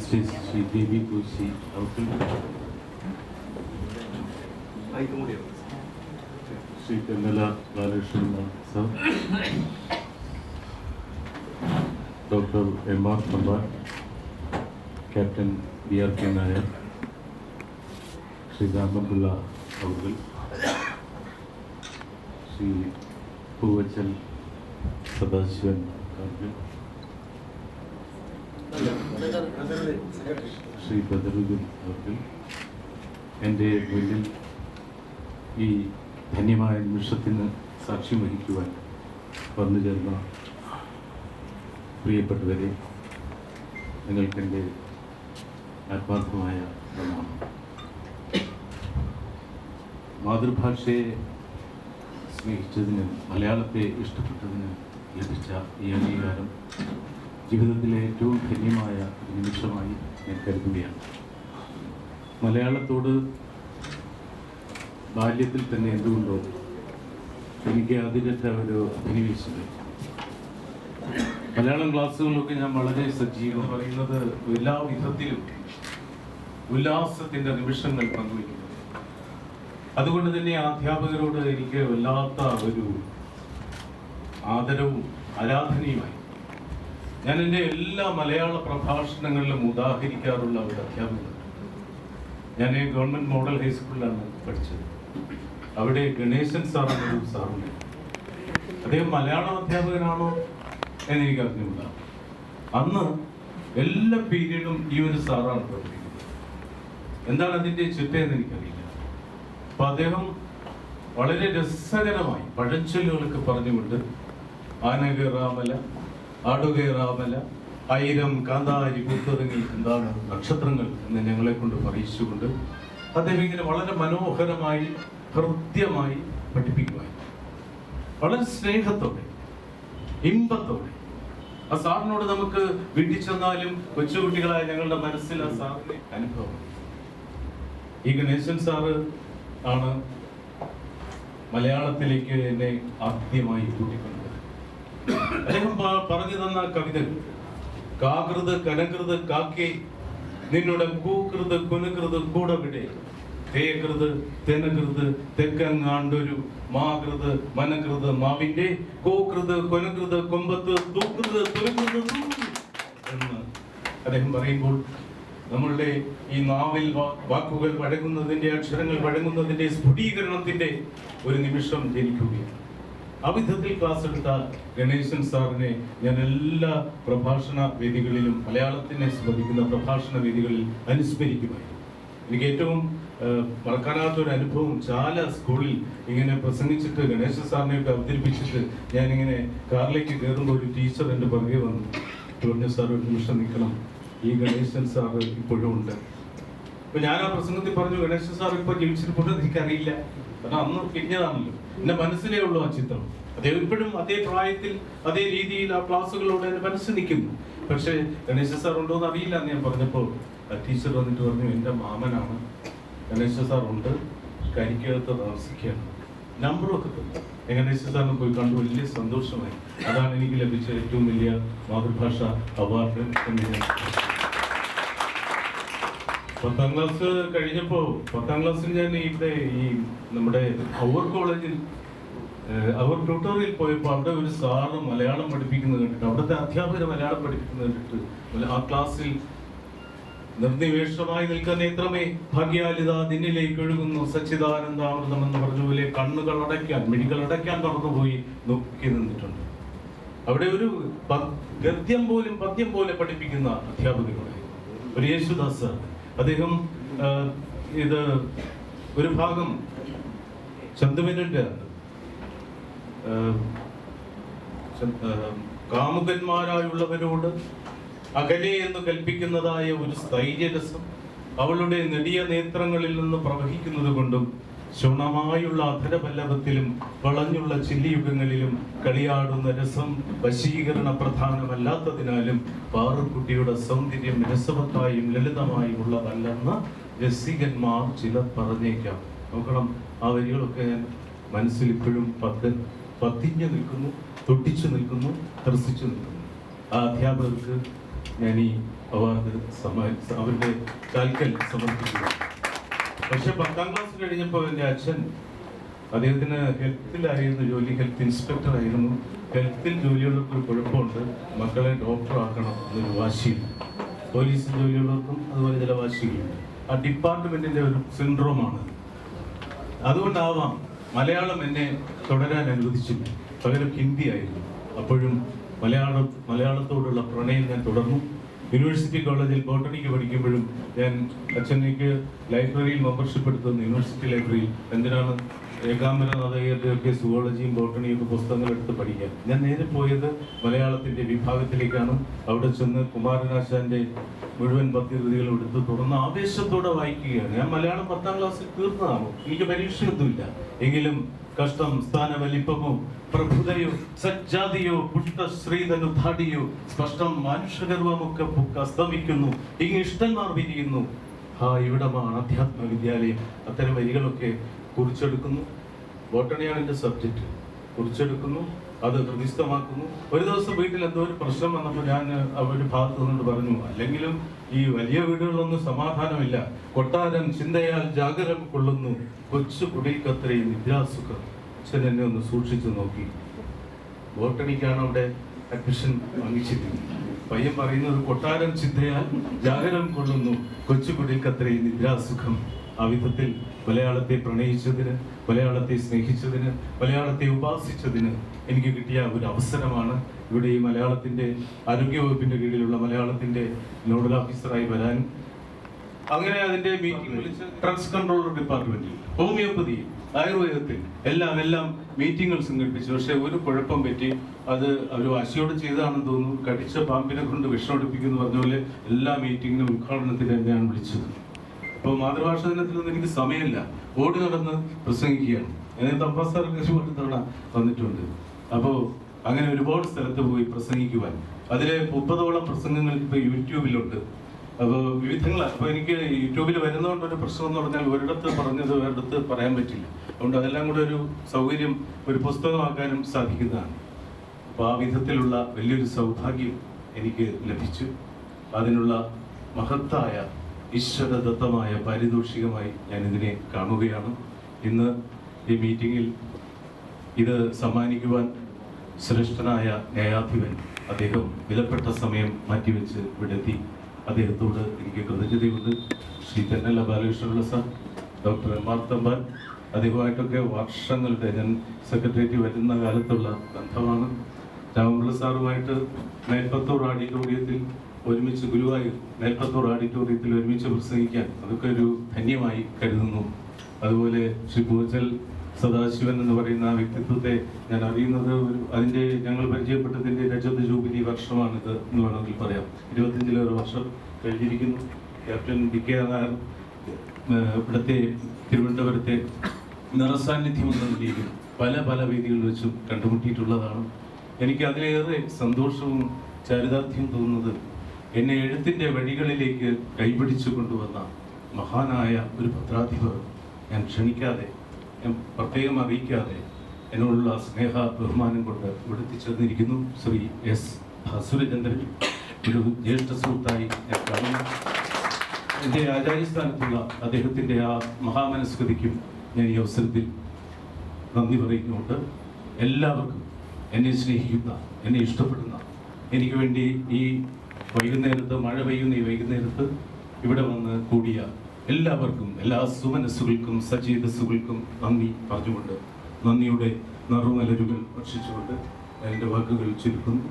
Justice Shri P V Koshy ഔട്ടിൽ Shri Kannala Balakrishnan sir doctor M R Thampan captain B R K Nair Shri Ramapillai അവർ ശ്രീ പൂവച്ചൽ സദാശിവൻ അവർ ശ്രീ ബദറുദ്ദീൻ അവർക്ക് എന്റെ മുന്നിൽ ഈ ധന്യമായ നിമിഷത്തിന് സാക്ഷ്യം വഹിക്കുവാൻ വന്നു ചേർന്ന പ്രിയപ്പെട്ടവരെ നിങ്ങൾക്കെന്റെ ആത്മാർത്ഥമായ പ്രണാമം മാതൃഭാഷയെ സ്നേഹിച്ചതിന് മലയാളത്തെ ഇഷ്ടപ്പെട്ടതിന് ലഭിച്ച ഈ അംഗീകാരം ജീവിതത്തിലെ ഏറ്റവും ധന്യമായ നിമിഷമായി ഞാൻ കരുതുകയാണ്. മലയാളത്തോട് ബാല്യത്തിൽ തന്നെ എന്തുകൊണ്ടോ എനിക്ക് അതിരറ്റ ഒരു അഭിനിവേശം മലയാളം ക്ലാസ്സുകളിലൊക്കെ ഞാൻ വളരെ സജീവം പറയുന്നത് എല്ലാ വിധത്തിലും ഉല്ലാസത്തിന്റെ നിമിഷങ്ങൾ പങ്കുവയ്ക്കുന്നു. അതുകൊണ്ട് തന്നെ അധ്യാപകരോട് എനിക്ക് വല്ലാത്ത ഒരു ആദരവും ആരാധനയുമായി ഞാൻ എന്റെ എല്ലാ മലയാള പ്രഭാഷണങ്ങളിലും ഉദാഹരിക്കാറുള്ള ഒരു അധ്യാപകൻ. ഞാൻ ഗവൺമെന്റ് മോഡൽ ഹൈസ്കൂളിലാണ് പഠിച്ചത്. അവിടെ ഗണേശൻ സാർ എന്നൊരു സാറുണ്ട് അദ്ദേഹം മലയാളം അധ്യാപകനാണോ എന്ന് എനിക്ക് അറിഞ്ഞുകൂടാ. അന്ന് എല്ലാ പീരീഡും ഈ ഒരു സാറാണ് പഠിപ്പിക്കുന്നത്. എന്താണ് അതിന്റെ ചിട്ടയെന്ന് എനിക്കറിയില്ല. അപ്പൊ അദ്ദേഹം വളരെ രസകരമായി പഴഞ്ചൊല്ലുകളൊക്കെ പറഞ്ഞുകൊണ്ട് ആന കയറാമല ആടുകയറാമല ആയിരം കാന്താരി പൂത്തുറങ്ങി എന്താണ് നക്ഷത്രങ്ങൾ എന്ന് ഞങ്ങളെ കൊണ്ട് പറയിച്ചുകൊണ്ട് അദ്ദേഹം ഇങ്ങനെ വളരെ മനോഹരമായി ഹൃദ്യമായി പഠിപ്പിക്കുമായി വളരെ സ്നേഹത്തോടെ ഇമ്പത്തോടെ. ആ സാറിനോട് നമുക്ക് വീട്ടിൽ ചെന്നാലും കൊച്ചുകുട്ടികളായ ഞങ്ങളുടെ മനസ്സിൽ ആ സാറിന്റെ അനുഭവം. ഈ ഗണേശൻ സാറ് ആണ് മലയാളത്തിലേക്ക് എന്നെ ആദ്യമായി കൂട്ടിക്കൊണ്ടത്. അദ്ദേഹം പറഞ്ഞു തന്ന കവിതകൾ. കാകൃത് കനകൃത് കാക്കെ നിന്നോട് കൂകൃത് കുനകൃത് കൂടവിടെ തേകൃത് തെനകൃത് തെക്കങ്ങാണ്ടൊരു മാകൃത് മനകൃത് മാവിന്റെ കോകൃത് കൊനകൃത് കൊമ്പത്ത് തൂക്കൃത് തുലകൃത് എന്ന് അദ്ദേഹം പറയുമ്പോൾ നമ്മളുടെ ഈ നാവിൽ വാക്കുകൾ വഴങ്ങുന്നതിന്റെ അക്ഷരങ്ങൾ വഴങ്ങുന്നതിന്റെ സ്ഫുടീകരണത്തിന്റെ ഒരു നിമിഷം ജനിക്കുകയാണ്. ആ വിധത്തിൽ ക്ലാസ് എടുത്ത ഗണേശൻ സാറിനെ ഞാൻ എല്ലാ പ്രഭാഷണ വേദികളിലും മലയാളത്തിനെ സ്മരിക്കുന്ന പ്രഭാഷണ വേദികളിൽ അനുസ്മരിക്കുമായിരുന്നു. എനിക്ക് ഏറ്റവും മറക്കാനാത്ത ഒരു അനുഭവം ചാല സ്കൂളിൽ ഇങ്ങനെ പ്രസംഗിച്ചിട്ട് ഗണേശ സാറിനെയൊക്കെ അവതരിപ്പിച്ചിട്ട് ഞാനിങ്ങനെ കാറിലേക്ക് കയറുമ്പോൾ ഒരു ടീച്ചർ എന്റെ പുറകെ വന്നു. പറഞ്ഞു സാർ ഒരു നിമിഷം നിൽക്കണം. ഈ ഗണേശൻ സാറ് ഇപ്പോഴും ഉണ്ട്. അപ്പൊ ഞാൻ ആ പ്രസംഗത്തിൽ പറഞ്ഞു ഗണേശ സാർ ഇപ്പൊ ജീവിച്ചിരിപ്പുണ്ട് എനിക്കറിയില്ല. കാരണം അന്ന് പിന്നതാണല്ലോ എന്റെ മനസ്സിലേ ഉള്ളൂ ആ ചിത്രം. അദ്ദേഹം ഇപ്പോഴും അതേ പ്രായത്തിൽ അതേ രീതിയിൽ ആ ക്ലാസ്സുകളോട് എന്റെ മനസ്സിൽ നിൽക്കുന്നു. പക്ഷേ ഗണേശ സാർ ഉണ്ടോ എന്ന് അറിയില്ല എന്ന് ഞാൻ പറഞ്ഞപ്പോൾ ടീച്ചർ വന്നിട്ട് പറഞ്ഞു എന്റെ മാമനാണ്. ഗണേശ സാർ ഉണ്ട്. കരിക്കകത്ത് താമസിക്കുകയാണ്. നമ്പറൊക്കെ തന്നു. ഗണേശ സാറിനെ പോയി കണ്ടു. വലിയ സന്തോഷമായി. അതാണ് എനിക്ക് ലഭിച്ച ഏറ്റവും വലിയ മാതൃഭാഷ അവാർഡ് എന്ന് ഞാൻ പത്താം ക്ലാസ് കഴിഞ്ഞപ്പോ പത്താം ക്ലാസ്സിൽ ഞാൻ ഇവിടെ ഈ നമ്മുടെ അവർ കോളേജിൽ അവർ ട്യൂട്ടോറിയൽ പോയപ്പോൾ അവിടെ ഒരു സാറ് മലയാളം പഠിപ്പിക്കുന്നത് കണ്ടിട്ട് അവിടുത്തെ അധ്യാപകർ മലയാളം പഠിപ്പിക്കുന്നത് കണ്ടിട്ട് ആ ക്ലാസ്സിൽ നിർനിവേഷമായി നിൽക്കുന്ന നേത്രമേ ഭാഗ്യാലിത നിന്നിലേക്ക് ഒഴുകുന്നു സച്ചിദാനന്ദാമൃതം എന്ന് പറഞ്ഞ പോലെ കണ്ണുകൾ അടയ്ക്കാൻ മിഴികൾ അടയ്ക്കാൻ മറന്നുപോയി നോക്കി നിന്നിട്ടുണ്ട് അവിടെ ഒരു ഗദ്യം പോലും പദ്യം പോലെ പഠിപ്പിക്കുന്ന അധ്യാപകരുടെ ഒരു യേശുദാസ് സാർ. അദ്ദേഹം ഇത് ഒരു ഭാഗം ചന്ദുവിനുണ്ട് കാമുകന്മാരായുള്ളവരോട് അകലെ എന്ന് കൽപ്പിക്കുന്നതായ ഒരു സ്ഥൈര്യരസം അവളുടെ നെടിയ നേത്രങ്ങളിൽ നിന്ന് പ്രവഹിക്കുന്നത് കൊണ്ടും ശുണമായുള്ള അധരപല്ലവത്തിലും വളഞ്ഞുള്ള ചില്ലിയുഗങ്ങളിലും കളിയാടുന്ന രസം വശീകരണ പ്രധാനമല്ലാത്തതിനാലും പാറുക്കുട്ടിയുടെ സൗന്ദര്യം രസവത്തായും ലളിതമായും ഉള്ളതല്ലെന്ന് രസികന്മാർ ചിലർ പറഞ്ഞേക്കാം. നോക്കണം ആ വരികളൊക്കെ ഞാൻ മനസ്സിൽ ഇപ്പോഴും പത്ത് പത്തിഞ്ഞു നിൽക്കുന്നു തൊട്ടിച്ചു നിൽക്കുന്നു ത്രസിച്ചു നിൽക്കുന്നു. ആ അധ്യാപകർക്ക് ഞാൻ ഈ അവാർഡ് സമ അവരുടെ കാൽക്കൽ സമർപ്പിക്കുക പക്ഷെ പത്താം ക്ലാസ് കഴിഞ്ഞപ്പോൾ എന്റെ അച്ഛൻ അദ്ദേഹത്തിന് ഹെൽത്തിലായിരുന്നു ജോലി ഹെൽത്ത് ഇൻസ്പെക്ടർ ആയിരുന്നു. ഹെൽത്തിൽ ജോലിയുള്ളവർക്ക് ഒരു കുഴപ്പമുണ്ട്. മക്കളെ ഡോക്ടറാക്കണം എന്നൊരു വാശിയുണ്ട് പോലീസ് ജോലിയുള്ളവർക്കും അതുപോലെ ചില വാശികളുണ്ട് ആ ഡിപ്പാർട്ട്മെന്റിന്റെ ഒരു സിൻഡ്രോമാണ്. അതുകൊണ്ടാവാം മലയാളം എന്നെ തുടരാൻ അനുവദിച്ചില്ല. പകരം ഹിന്ദി ആയിരുന്നു. അപ്പോഴും മലയാളം മലയാളത്തോടുള്ള പ്രണയം ഞാൻ തുടർന്നു. യൂണിവേഴ്സിറ്റി കോളേജിൽ ബോട്ടണിക്ക് പഠിക്കുമ്പോഴും ഞാൻ അച്ഛനേക്ക് ലൈബ്രറിയിൽ മെമ്പർഷിപ്പ് എടുത്തുന്നു യൂണിവേഴ്സിറ്റി ലൈബ്രറിയിൽ എന്തിനാണ്? ഏകാംബരനാഥയ്യരുടെ നാടകീയത്തെയൊക്കെ സുവോളജിയും ബോട്ടണിയും ഒക്കെ പുസ്തകങ്ങൾ എടുത്ത് പഠിക്കാൻ ഞാൻ നേരെ പോയത് മലയാളത്തിന്റെ വിഭാഗത്തിലേക്കാണ്. അവിടെ ചെന്ന് കുമാരനാശാന്റെ മുഴുവൻ പദ്യകൃതികളും എടുത്ത് തുറന്ന് ആവേശത്തോടെ വായിക്കുകയാണ്. ഞാൻ മലയാളം പത്താം ക്ലാസ്സിൽ തീർന്നതാണ്. എനിക്ക് പരീക്ഷയൊന്നുമില്ല. എങ്കിലും കഷ്ടം സ്ഥാന വലിപ്പമോ പ്രഭുതയോ സജ്ജാതിയോ പുഷ്ട ശ്രീധനു ധാടിയോ സ്പഷ്ടം മനുഷ്യഗർവമൊക്കെ അസ്തമിക്കുന്നു. ഇങ്ങ് ഇഷ്ടന്മാർ വിരിയുന്നു. ആ ഇവിടമാണ് അധ്യാത്മ വിദ്യാലയം അത്തരം വരികളൊക്കെ കുറിച്ചെടുക്കുന്നു. ബോട്ടണിയാണ് എന്റെ സബ്ജക്റ്റ് കുറിച്ചെടുക്കുന്നു അത് ഹൃദിസ്ഥമാക്കുന്നു. ഒരു ദിവസം വീട്ടിൽ എന്തോ ഒരു പ്രശ്നം വന്നപ്പോൾ ഞാൻ അവരുടെ ഭാഗത്ത് നിന്നുകൊണ്ട് പറഞ്ഞു അല്ലെങ്കിലും ഈ വലിയ വീടുകളിലൊന്നും സമാധാനമില്ല. കൊട്ടാരം ചിന്തയാൽ ജാഗരം കൊള്ളുന്നു. കൊച്ചു കുടിക്കത്രയും നിദ്രാസുഖം. അച്ഛൻ എന്നെ ഒന്ന് സൂക്ഷിച്ചു നോക്കി. ബോട്ടണിക്കാണ് അവിടെ അഡ്മിഷൻ വാങ്ങിച്ചിരിക്കുന്നത്. പയ്യൻ പറയുന്നത് കൊട്ടാരം ചിന്തയാൽ ജാഗരം കൊള്ളുന്നു. കൊച്ചുകുടിക്കത്രയും നിദ്രാസുഖം. ആ വിധത്തിൽ മലയാളത്തെ പ്രണയിച്ചതിന് മലയാളത്തെ സ്നേഹിച്ചതിന് മലയാളത്തെ ഉപാസിച്ചതിന് എനിക്ക് കിട്ടിയ ഒരു അവസരമാണ് ഇവിടെ ഈ മലയാളത്തിന്റെ ആരോഗ്യവകുപ്പിന്റെ കീഴിലുള്ള മലയാളത്തിന്റെ നോഡൽ ഓഫീസറായി വരാൻ. അങ്ങനെ അതിന്റെ മീറ്റിംഗ് വിളിച്ച് ഡ്രഗ്സ് കൺട്രോളർ ഡിപ്പാർട്ട്മെന്റിൽ ഹോമിയോപ്പതി ആയുർവേദത്തിൽ എല്ലാം എല്ലാം മീറ്റിങ്ങുകൾ സംഘടിപ്പിച്ചു. പക്ഷെ ഒരു കുഴപ്പം പറ്റി. അത് അവർ വാശിയോട് ചെയ്താണെന്ന് തോന്നുന്നു. കടിച്ച പാമ്പിനെ കൊണ്ട് വിഷമടിപ്പിക്കുന്നു പറഞ്ഞ പോലെ എല്ലാ മീറ്റിങ്ങിനും ഉദ്ഘാടനത്തിന് എന്നെയാണ് വിളിച്ചത്. അപ്പോൾ മാതൃഭാഷ ദിനത്തിലൊന്നും എനിക്ക് സമയമില്ല. ഓടി നടന്ന് പ്രസംഗിക്കുകയാണ്. എന്നെ തപ്പാസാർ ഒരുപാട് തവണ വന്നിട്ടുണ്ട് അപ്പോൾ അങ്ങനെ ഒരുപാട് സ്ഥലത്ത് പോയി പ്രസംഗിക്കുവാൻ. അതിലെ മുപ്പതോളം പ്രസംഗങ്ങൾ ഇപ്പൊ യൂട്യൂബിലുണ്ട്. അപ്പോൾ വിവിധങ്ങൾ അപ്പോൾ എനിക്ക് യൂട്യൂബിൽ വരുന്നതുകൊണ്ട് ഒരു പ്രശ്നം എന്ന് പറഞ്ഞാൽ ഒരിടത്ത് പറഞ്ഞത് ഒരിടത്ത് പറയാൻ പറ്റില്ല. അതുകൊണ്ട് അതെല്ലാം കൂടെ ഒരു സൗകര്യം ഒരു പുസ്തകമാക്കാനും സാധിക്കുന്നതാണ്. അപ്പോൾ ആ വിധത്തിലുള്ള വലിയൊരു സൗഭാഗ്യം എനിക്ക് ലഭിച്ചു. അതിനുള്ള മഹത്തായ ഈശ്വരദത്തമായ പാരിതോഷികമായി ഞാൻ ഇതിനെ കാണുകയാണ്. ഇന്ന് ഈ മീറ്റിങ്ങിൽ ഇത് സമ്മാനിക്കുവാൻ ശ്രേഷ്ഠനായ ന്യായാധിപൻ അദ്ദേഹം വിലപ്പെട്ട സമയം മാറ്റിവെച്ച് വിടത്തി അദ്ദേഹത്തോട് എനിക്ക് കൃതജ്ഞതയുണ്ട്. Shri Thennala Balakrishnapillai sir doctor M R Thampan അദ്ദേഹമായിട്ടൊക്കെ വർഷങ്ങളുടെ ഞാൻ സെക്രട്ടേറിയറ്റ് വരുന്ന കാലത്തുള്ള ബന്ധമാണ്. രാമപിള്ള സാറുമായിട്ട് മേൽപ്പത്തൂർ ഓഡിറ്റോറിയത്തിൽ ഒരുമിച്ച് ഗുരുവായൂർ മേൽപ്പത്തൂർ ഓഡിറ്റോറിയത്തിൽ ഒരുമിച്ച് പ്രസംഗിക്കാൻ അതൊക്കെ ഒരു ധന്യമായി കരുതുന്നു. അതുപോലെ ശ്രീ പൂജൽ സദാശിവൻ എന്ന് പറയുന്ന ആ വ്യക്തിത്വത്തെ ഞാൻ അറിയുന്നത് ഒരു അതിന്റെ ഞങ്ങൾ പരിചയപ്പെട്ടതിന്റെ രജത ജൂബിലി വർഷമാണിത് എന്ന് വേണമെങ്കിൽ പറയാം. ഇരുപത്തിയഞ്ചിലേറെ വർഷം കഴിഞ്ഞിരിക്കുന്നു. ക്യാപ്റ്റൻ ഡി കെ നായർ ഇവിടുത്തെ തിരുവനന്തപുരത്തെ നിറസാന്നിധ്യം എന്ന നിലയിൽ പല പല വേദികളിൽ വെച്ചും കണ്ടുമുട്ടിയിട്ടുള്ളതാണ്. എനിക്ക് അതിലേറെ സന്തോഷവും ചാരിതാർത്ഥ്യം തോന്നുന്നത് എന്നെ എഴുത്തിന്റെ വഴികളിലേക്ക് കൈപിടിച്ചു കൊണ്ടുവന്ന മഹാനായ ഒരു പത്രാധിപർ ഞാൻ ക്ഷണിക്കാതെ ഞാൻ പ്രത്യേകം അറിയിക്കാതെ എന്നോടുള്ള സ്നേഹ ബഹുമാനം കൊണ്ട് ഇവിടെ എത്തിച്ചേർന്നിരിക്കുന്നു ശ്രീ എസ്. ഭാസുരചന്ദ്രൻ ഒരു ജ്യേഷ്ഠ സുഹൃത്തായി ഞാൻ കാണുന്നു. എന്റെ ആചാര്യസ്ഥാനത്തുള്ള അദ്ദേഹത്തിന്റെ ആ മഹാമനസ്കൃതിക്കും ഞാൻ ഈ അവസരത്തിൽ നന്ദി പറയുന്നുണ്ട്. എല്ലാവർക്കും എന്നെ സ്നേഹിക്കുന്ന എന്നെ ഇഷ്ടപ്പെടുന്ന എനിക്ക് വേണ്ടി ഈ വൈകുന്നേരത്ത് മഴ പെയ്യുന്ന ഈ വൈകുന്നേരത്ത് ഇവിടെ വന്ന് കൂടിയ എല്ലാവർക്കും എല്ലാ സുമനസ്സുകൾക്കും സജീവസുകൾക്കും നന്ദി പറഞ്ഞുകൊണ്ട് നന്ദിയുടെ നറുമലരുകൾ ഭക്ഷിച്ചുകൊണ്ട് എന്റെ വാക്കുകൾ ചുരുക്കുന്നു.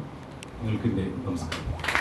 നിങ്ങൾക്ക് എന്റെ നമസ്കാരം.